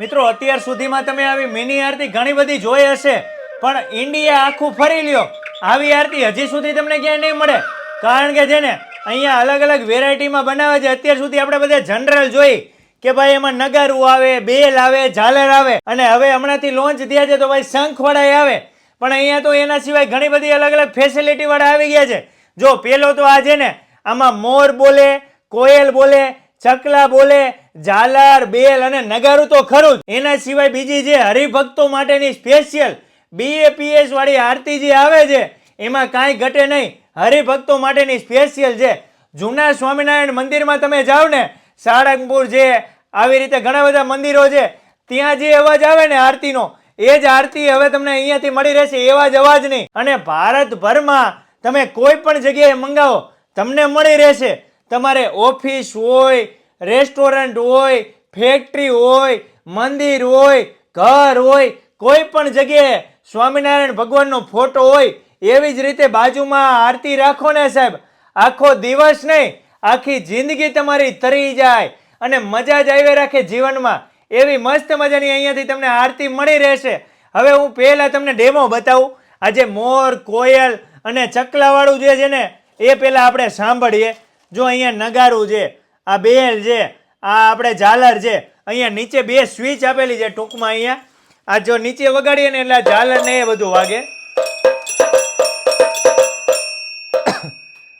મિત્રો, અત્યાર સુધીમાં તમે આવી મિની આરતી ઘણી બધી જોઈ હશે, પણ ઇન્ડિયા આખું ફરી લ્યો. આવી આરતી હજી સુધી તમને ક્યાંય નહીં મળે. કારણ કે છે ને, અહીંયા અલગ અલગ વેરાયટીમાં બનાવે છે. અત્યાર સુધી આપણે બધા જનરલ જોઈ કે ભાઈ એમાં નગારું આવે, બેલ આવે, ઝાલર આવે. અને હવે હમણાંથી લોન્ચ થયા છે તો ભાઈ શંખવાળા આવે. પણ અહીંયા તો એના સિવાય ઘણી બધી અલગ અલગ ફેસિલિટીવાળા આવી ગયા છે. જો પેલો તો આ છે ને, આમાં મોર બોલે, કોયલ બોલે ચકલા બોલે, ઝાલર, બેલ અને નગારું તો ખરું જ. એના સિવાય બીજી જે હરિભક્તો માટેની સ્પેશિયલ બીએપીએસ વાળી આરતી જે આવે છે, એમાં કાંઈ ઘટે નહીં. હરિભક્તો માટેની સ્પેશિયલ છે. જૂના સ્વામિનારાયણ મંદિરમાં તમે જાઓ ને, સાળંગપુર જે આવી રીતે ઘણા બધા મંદિરો છે, ત્યાં જે અવાજ આવે ને આરતીનો, એ જ આરતી હવે તમને અહીંયાથી મળી રહેશે, એવા જ અવાજ નહીં. અને ભારતભરમાં તમે કોઈ પણ જગ્યાએ મંગાવો, તમને મળી રહેશે. તમારે ઓફિસ હોય, રેસ્ટોરન્ટ હોય, ફેક્ટરી હોય, મંદિર હોય, ઘર હોય, કોઈ પણ જગ્યાએ સ્વામિનારાયણ ભગવાનનો ફોટો હોય, એવી જ રીતે બાજુમાં આરતી રાખો ને સાહેબ. આખો દિવસ નહીં, આખી જિંદગી તમારી તરી જાય અને મજા જ આવી રાખે જીવનમાં. એવી મસ્ત મજાની અહીંયાથી તમને આરતી મળી રહેશે. હવે હું પહેલાં તમને ડેમો બતાવું. આજે મોર, કોયલ અને ચકલાવાળું જે છે ને, એ પહેલાં આપણે સાંભળીએ. જો અહીંયા નગારું છે, આ બેલ છે, આ આપણે ઝાલર છે, અહીંયા નીચે બે સ્વિચ આપેલી છે ટૂંકમાં અહીંયા. આ જો નીચે વગાડીએ ને એટલે ઝાલર ને એ બધું વાગે.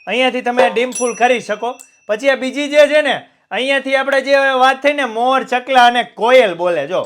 અહીંયાથી તમે ડીમ ફૂલ કરી શકો. પછી આ બીજી જે છે ને, અહીંયાથી આપણે જે વાત થઈ ને, મોર, ચકલા અને કોયલ બોલે, જો.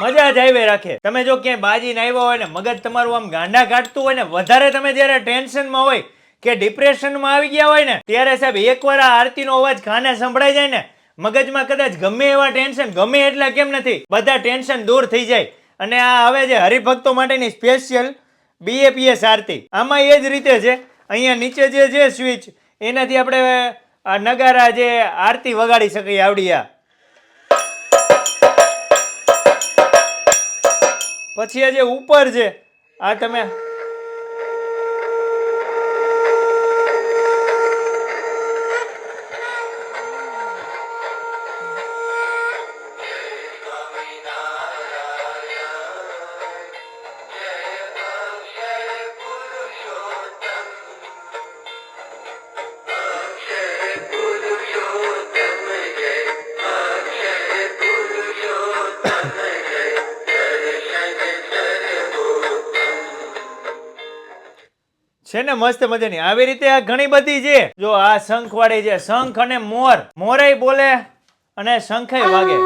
મજા જ આવી રાખે. તમે જો ક્યાંય બાજીને આવ્યા હોય ને, મગજ તમારું આમ ગાંડા કાઢતું હોય ને, વધારે તમે જ્યારે ટેન્શનમાં હોય કે ડિપ્રેશનમાં આવી ગયા હોય ને, ત્યારે સાહેબ એકવાર આ આરતીનો અવાજ ખાને સંભળાઈ જાય ને, મગજમાં કદાચ ગમે એવા ટેન્શન, ગમે એટલા કેમ નથી, બધા ટેન્શન દૂર થઈ જાય. અને આ હવે જે હરિભક્તો માટેની સ્પેશિયલ બીએપીએસ આરતી. આમાં એ જ રીતે છે, અહીંયા નીચે જે છે સ્વિચ એનાથી આપણે આ નગારા જે આરતી વગાડી શકીએ આવડી પછી આ જે ઉપર છે આ તમે છે ને મસ્ત મજાની. આવી રીતે આ ઘણી બધી છે. જો આ શંખ વાળી છે, શંખ અને મોર. મોરે બોલે અને શંખે વાગે.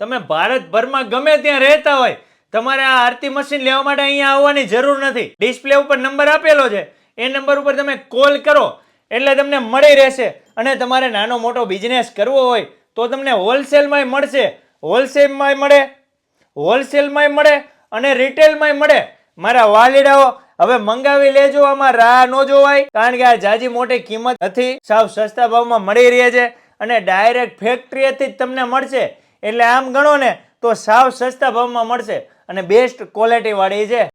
તમે ભારતભરમાં ગમે ત્યાં રહેતા હોય, તમારે આ આરતી મશીન લેવા માટે અહીંયા આવવાની જરૂર નથી. ડિસ્પ્લે ઉપર નંબર આપેલો છે. એ નંબર ઉપર તમે કોલ કરો. એટલે તમને મળી રહેશે. અને તમારે નાનો મોટો બિઝનેસ કરવો હોય તો તમને હોલસેલમાંય મળશે. હોલસેલમાંય મળે હોલસેલમાંય મળે અને રિટેલમાંય મળે. મારા વાલીડાઓ, હવે મંગાવી લેજો આમાં, રાહ ન જોવાય. કારણ કે આ જાજી મોટી કિંમત નથી. સાવ સસ્તા ભાવમાં મળી રહે છે અને ડાયરેક્ટ ફેક્ટરીએથી જ તમને મળશે. એટલે આમ ગણો ને તો સાવ સસ્તા ભાવમાં મળશે. અને બેસ્ટ ક્વોલિટીવાળી છે.